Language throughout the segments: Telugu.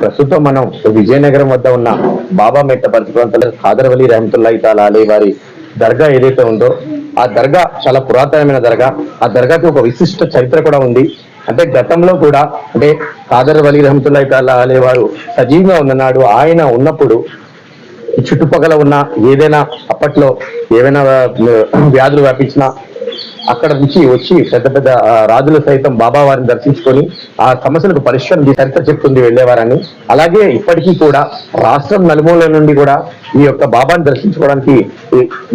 ప్రస్తుతం మనం విజయనగరం వద్ద ఉన్న బాబా మెట్ట పరిధి ప్రాంతంలో ఖాదర్వలి రహమతుల్లా తాలా అలీ వారి దర్గా ఏదైతే ఉందో ఆ దర్గా చాలా పురాతనమైన దర్గా. ఆ దర్గాకి ఒక విశిష్ట చరిత్ర కూడా ఉంది. అంటే గతంలో కూడా అంటే ఖాదర్ వలి రహమతుల్లా తాలా అలీ వారు సజీవంగా ఉన్ననాడు ఆయన ఉన్నప్పుడు చుట్టుపక్కల ఉన్న ఏదైనా అప్పట్లో ఏవైనా వ్యాధులు వ్యాపించినా అక్కడ నుంచి వచ్చి పెద్ద పెద్ద రాజులు సైతం బాబా వారిని దర్శించుకొని ఆ సమస్యలకు పరిష్కారం చరిత్ర చెప్తుంది వెళ్ళేవారని. అలాగే ఇప్పటికీ కూడా రాష్ట్రం నలుమూల నుండి కూడా ఈ యొక్క బాబాని దర్శించుకోవడానికి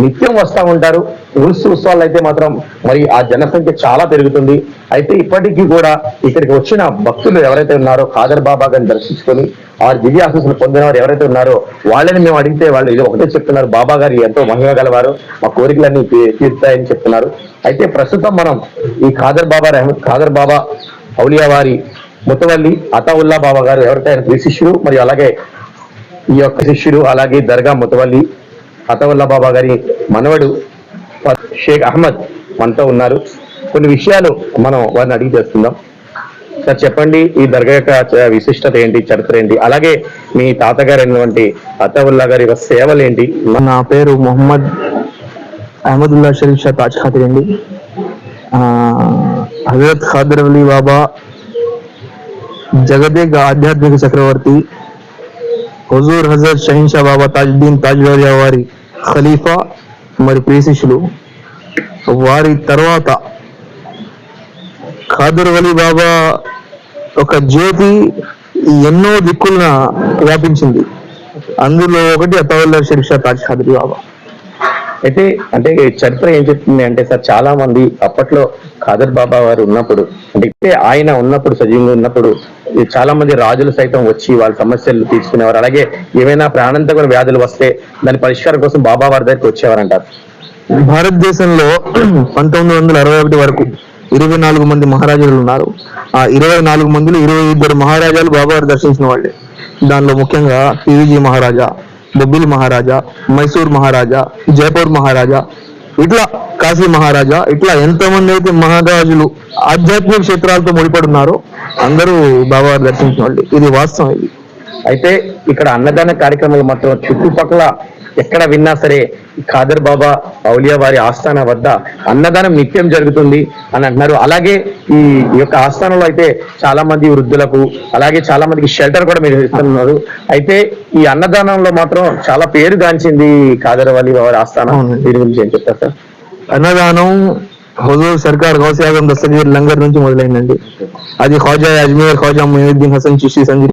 నిత్యం వస్తూ ఉంటారు. ఉరుసు ఉత్సవాలు అయితే మాత్రం మరి ఆ జనసంఖ్య చాలా పెరుగుతుంది. అయితే ఇప్పటికీ కూడా ఇక్కడికి వచ్చిన భక్తులు ఎవరైతే ఉన్నారో ఖాదర్ బాబా గారిని దర్శించుకొని ఆ దివ్య ఆశీస్సులు పొందిన వారు ఎవరైతే ఉన్నారో వాళ్ళని మేము అడిగితే వాళ్ళు ఇది ఒకటే చెప్తున్నారు. బాబా గారు ఎంతో మహిమ గలవారు. మా కోరికలన్నీ తీ- తీరుతాయని చెప్తున్నారు. అయితే ప్రస్తుతం మనం ఈ ఖాదర్ బాబా రహమత్ ఖాదర్ బాబా ఔలియా వారి ముతవల్లి అతావుల్లా బాబా గారు ఎవరైతే ఆయన శిష్యుడు మరియు అలాగే ఈ యొక్క శిష్యుడు అలాగే దర్గా ముతవల్లి అతవుల్లా బాబా గారి మనవడు షేక్ అహ్మద్ మనతో ఉన్నారు కొన్ని విషయాలు మనం వారిని అడిగి తెలుసుకుందాం సార్ చెప్పండి ఈ దర్గా యొక్క విశిష్టత ఏంటి చరిత్ర ఏంటి అలాగే మీ తాతగారు అయినటువంటి అతవుల్లా గారి యొక్క సేవలు ఏంటి నా పేరు మొహమ్మద్ అహ్మదుల్లా షరీఫ్ షా తాజ్ ఖాతిర్ అండి హజరత్ ఖాదర్ అలీ బాబా జగదేక ఆధ్యాత్మిక చక్రవర్తి హుజూర్ హజరత్ షహీన్ షా బాబా తాజుద్దీన్ తాజ్ వారి ఖలీఫా మరి ప్రియశిష్యులు వారి తర్వాత ఖాదర్ అలీ బాబా ఒక జ్యోతి ఎన్నో దిక్కులన వ్యాపించింది. అందులో ఒకటి అతవల్లా షరీఫ్ తాజ్ ఖాదరి బాబా. అయితే అంటే చరిత్ర ఏం చెప్తుంది అంటే సార్ చాలా మంది అప్పట్లో ఖాదర్ బాబా వారు ఉన్నప్పుడు అంటే ఆయన ఉన్నప్పుడు సజీవంగా ఉన్నప్పుడు చాలా మంది రాజులు సైతం వచ్చి వాళ్ళ సమస్యలు తీర్చుకునేవారు. అలాగే ఏమైనా ప్రాణాంతకమైన వ్యాధులు వస్తే దాని పరిష్కారం కోసం బాబా వారి దగ్గరికి వచ్చేవారంటారు. భారతదేశంలో పంతొమ్మిది వందల అరవై ఒకటి వరకు ఇరవై నాలుగు మంది మహారాజులు ఉన్నారు. ఆ ఇరవై నాలుగు మందిలో ఇరవై ఇద్దరు మహారాజాలు బాబావారు దర్శించిన వాళ్ళే. దానిలో ముఖ్యంగా పివిజీ మహారాజా బొబ్బిలి మహారాజా మైసూర్ మహారాజా జైపూర్ మహారాజా ఇట్లా కాశీ మహారాజా ఇట్లా ఎంతమంది అయితే మహారాజులు ఆధ్యాత్మిక క్షేత్రాలతో ముడిపడి ఉన్నారో అందరూ బాబావారు దర్శించిన వాళ్ళు. ఇది వాస్తవం ఇది. అయితే ఇక్కడ అన్నదాన కార్యక్రమాలు మాత్రం చుట్టుపక్కల ఎక్కడ విన్నా సరే ఖాదర్ బాబా ఔలియా వారి ఆస్థాన వద్ద అన్నదానం నిత్యం జరుగుతుంది అని అంటున్నారు. అలాగే ఈ యొక్క ఆస్థానంలో అయితే చాలా మంది వృద్ధులకు అలాగే చాలా మందికి షెల్టర్ కూడా మీరు ఇస్తున్నారు. అయితే ఈ అన్నదానంలో మాత్రం చాలా పేరు గాంచింది ఖాదర్ అలీ వారి ఆస్థానం. దీని గురించి ఏం చెప్తారు సార్? అన్నదానం హుజూర్ సర్కార్ గౌసియాగం దస్తగీర్ లంగర్ నుంచి మొదలైందండి. అది ఖాజా అజ్మీర్ ఖాజా మొయినుద్దీన్ హసన్ చిషి సంజీ